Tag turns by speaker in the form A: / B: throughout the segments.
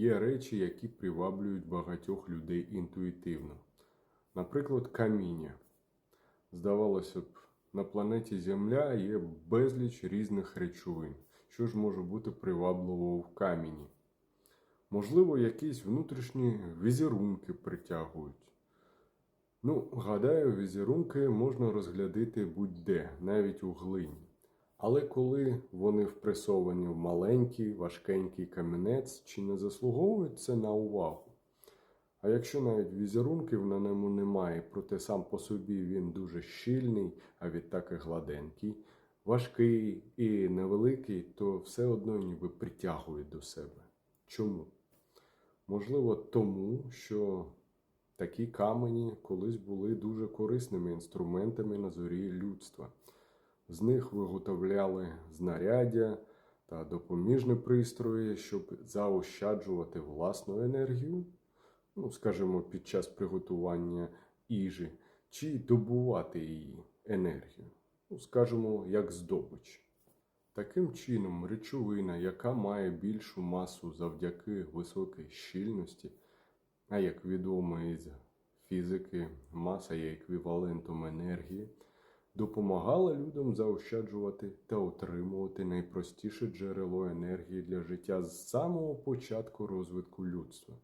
A: Є речі, які приваблюють багатьох людей інтуїтивно. Наприклад, каміння. Здавалося б, на планеті Земля є безліч різних речовин, що ж може бути привабливого в камені. Можливо, якісь внутрішні візерунки притягують. Ну, гадаю, візерунки можна розглядати будь-де, навіть у глині. Але коли вони впресовані в маленький, важкенький камінець, чи не заслуговують це на увагу? А якщо навіть візерунків на ньому немає, проте сам по собі він дуже щільний, а відтак і гладенький, важкий і невеликий, то все одно ніби притягує до себе. Чому? Можливо, тому, що такі камені колись були дуже корисними інструментами на зорі людства. З них виготовляли знаряддя та допоміжні пристрої, щоб заощаджувати власну енергію, ну, скажімо, під час приготування їжі, чи добувати її енергію, ну, скажімо, як здобич. Таким чином, речовина, яка має більшу масу завдяки високій щільності, а як відомо із фізики, маса є еквівалентом енергії, допомагала людям заощаджувати та отримувати найпростіше джерело енергії для життя з самого початку розвитку людства.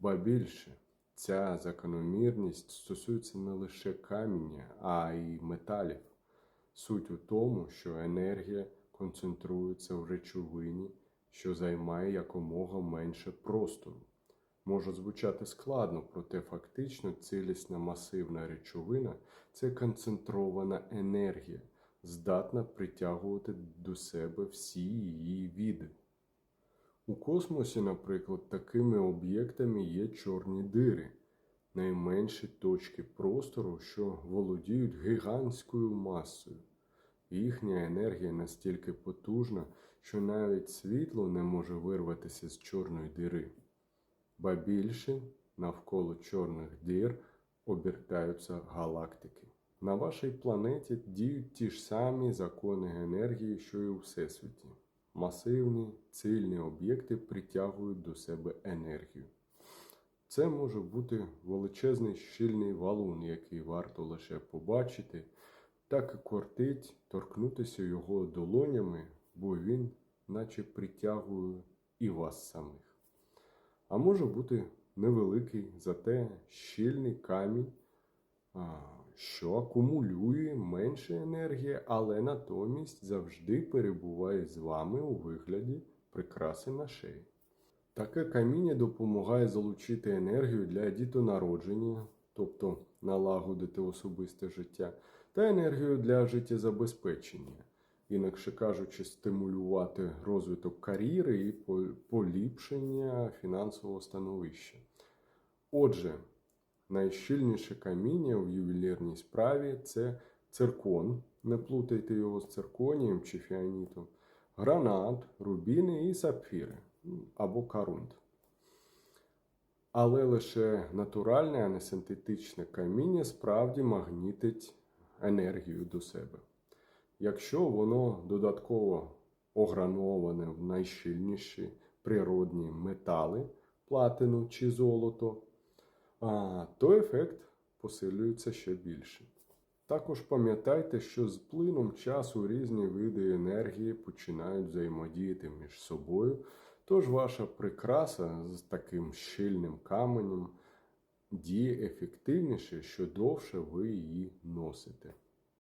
A: Ба більше, ця закономірність стосується не лише каміння, а й металів. Суть у тому, що енергія концентрується в речовині, що займає якомога менше простору. Може звучати складно, проте фактично цілісна масивна речовина це концентрована енергія, здатна притягувати до себе всі її види. У космосі, наприклад, такими об'єктами є чорні дири, найменші точки простору, що володіють гігантською масою. Їхня енергія настільки потужна, що навіть світло не може вирватися з чорної дири. Ба більше навколо чорних дір обертаються галактики. На вашій планеті діють ті ж самі закони енергії, що й у Всесвіті. Масивні, цільні об'єкти притягують до себе енергію. Це може бути величезний щільний валун, який варто лише побачити, так і кортить торкнутися його долонями, бо він наче притягує і вас самих. А може бути невеликий, зате щільний камінь, що акумулює менше енергії, але натомість завжди перебуває з вами у вигляді прикраси на шиї. Таке каміння допомагає залучити енергію для дітонародження, тобто налагодити особисте життя, та енергію для життєзабезпечення, інакше кажучи, стимулювати розвиток кар'єри і поліпшення фінансового становища. Отже, найщільніше каміння в ювелірній справі це циркон. Не плутайте його з цирконієм чи фіанітом, гранат, рубіни і сапфіри або карунт. Але лише натуральне, а не синтетичне каміння справді магнітить енергію до себе. Якщо воно додатково ограноване в найщільніші природні метали, платину чи золото, то ефект посилюється ще більше. Також пам'ятайте, що з плином часу різні види енергії починають взаємодіяти між собою, тож ваша прикраса з таким щільним каменем діє ефективніше, що довше ви її носите.